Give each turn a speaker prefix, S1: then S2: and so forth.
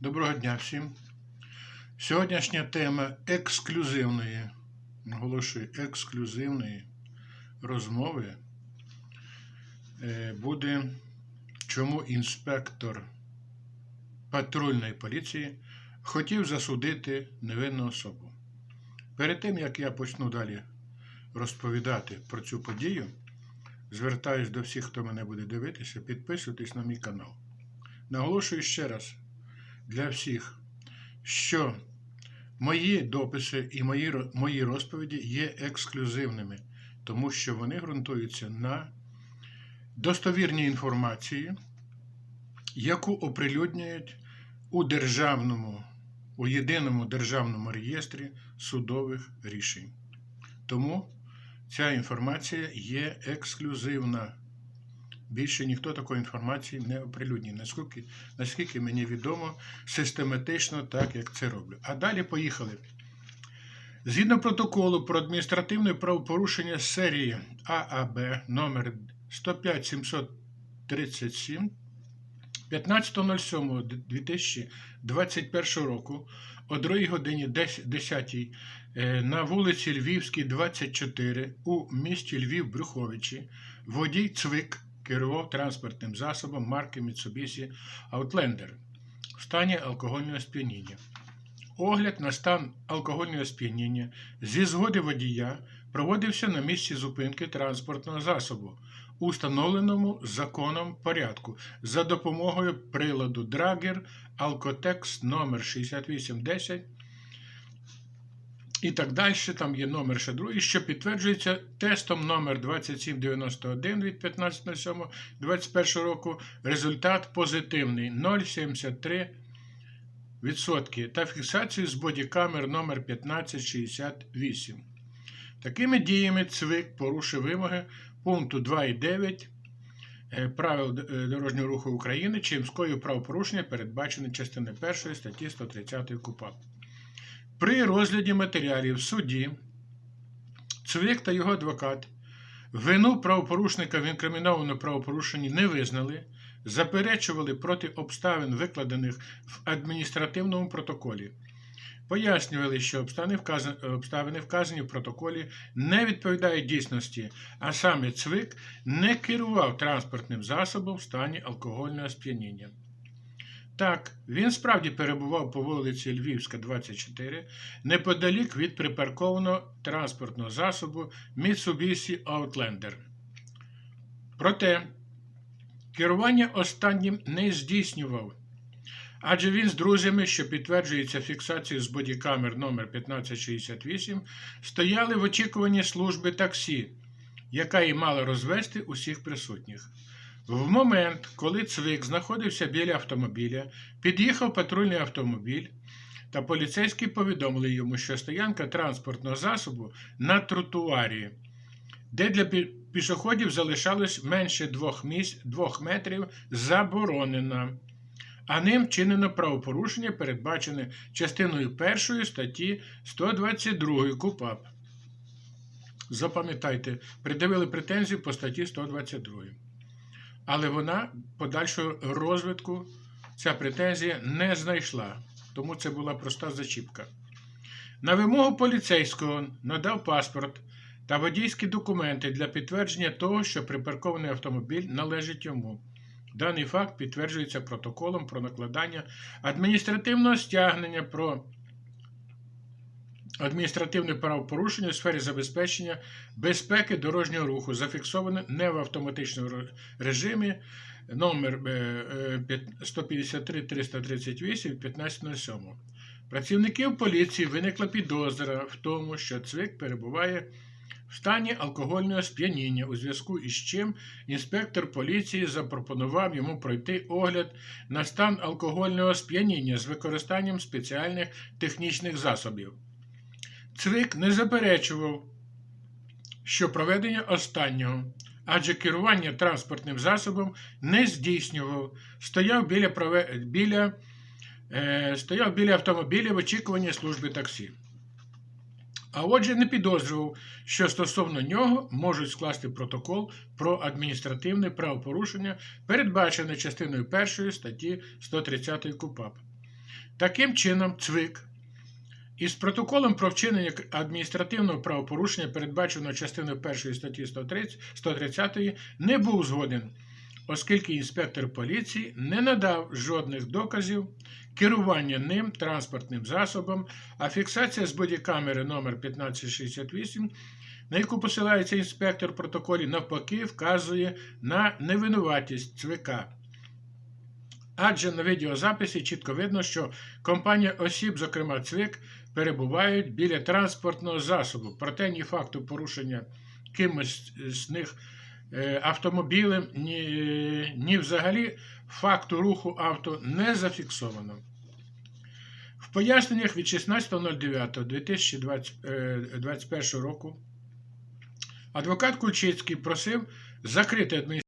S1: Доброго дня всім. Сьогоднішня тема ексклюзивної, наголошую, ексклюзивної розмови е, буде, чому інспектор патрульної поліції хотів засудити невинну особу. Перед тим, як я почну далі розповідати про цю подію, звертаюсь до всіх, хто мене буде дивитися, підписуйтесь на мій канал. Наголошую ще раз для всіх, що мої дописи і мої, мої розповіді є ексклюзивними, тому що вони ґрунтуються на достовірній інформації, яку оприлюднюють у державному, у єдиному державному реєстрі судових рішень. Тому ця інформація є ексклюзивна. Більше ніхто такої інформації не оприлюднює, наскільки, наскільки мені відомо, систематично так, як це роблю. А далі поїхали. Згідно протоколу про адміністративне правопорушення серії ААБ номер 105737 15.07.2021 року о 2 годині 10 е, на вулиці Львівській, 24 у місті Львів Брюховичі водій Цвик керував транспортним засобом марки Mitsubishi Outlander в стані алкогольного сп'яніння. Огляд на стан алкогольного сп'яніння зі згоди водія проводився на місці зупинки транспортного засобу у встановленому законом порядку за допомогою приладу Драгер Alcotex номер 6810 і так далі. Там є номер ще другий, що підтверджується тестом номер 2791 від 15.07.21 року. Результат позитивний 0,73 відсотки та фіксацію з бодікамер номер 1568. Такими діями ЦВИК порушив вимоги пункту 2.9 е, правил е, дорожнього руху України, чим скоїв правопорушення передбачене частиною 1 статті 130 КУПАП. При розгляді матеріалів в суді Цвик та його адвокат вину правопорушника в інкримінованому правопорушенні не визнали, заперечували проти обставин, викладених в адміністративному протоколі. Пояснювали, що обставини, вказані в протоколі, не відповідають дійсності, а саме Цвик не керував транспортним засобом в стані алкогольного сп'яніння. Так, він справді перебував по вулиці Львівська, 24, неподалік від припаркованого транспортного засобу Mitsubishi Outlander. Проте керування останнім не здійснював, адже він з друзями, що підтверджується фіксацією з бодікамер номер 1568, стояли в очікуванні служби таксі, яка і мала розвести усіх присутніх. В момент, коли Цвик знаходився біля автомобіля, під'їхав патрульний автомобіль, та поліцейські повідомили йому, що стоянка транспортного засобу на тротуарі, де для пішоходів залишалось менше двох, місць, двох метрів, заборонена. А ним вчинено правопорушення, передбачене частиною 1 статті 122 КУПАП. Запам'ятайте, придивили претензію по статті 122. Але вона подальшого розвитку ця претензія не знайшла, тому це була проста зачіпка. На вимогу поліцейського надав паспорт та водійські документи для підтвердження того, що припаркований автомобіль належить йому. Даний факт підтверджується протоколом про накладання адміністративного стягнення про адміністративне правопорушення у сфері забезпечення безпеки дорожнього руху, зафіксоване не в автоматичному режимі номер е, е, 153 338 від 15.07. Працівників поліції виникла підозра в тому, що Цвик перебуває в стані алкогольного сп'яніння, у зв'язку із чим інспектор поліції запропонував йому пройти огляд на стан алкогольного сп'яніння з використанням спеціальних технічних засобів. Цвик не заперечував, що проведення останнього, адже керування транспортним засобом не здійснював, стояв біля, біля, е... стояв біля автомобіля в очікуванні служби таксі. А отже, не підозрював, що стосовно нього можуть скласти протокол про адміністративне правопорушення, передбачене частиною 1 статті 130 КУПАП. Таким чином, ЦВИК із протоколом про вчинення адміністративного правопорушення, передбаченого частиною 1 статті 130, 130, не був згоден, оскільки інспектор поліції не надав жодних доказів керування ним транспортним засобом, а фіксація з бодікамери номер 1568 на яку посилається інспектор в протоколі, навпаки, вказує на невинуватість ЦВК. Адже на відеозаписі чітко видно, що компанія осіб, зокрема ЦВИК, перебувають біля транспортного засобу. Проте ні факту порушення кимось з них е, автомобілем, ні, ні взагалі факту руху авто не зафіксовано. В поясненнях від 16.09.2021 року адвокат Кульчицький просив закрити адміністративне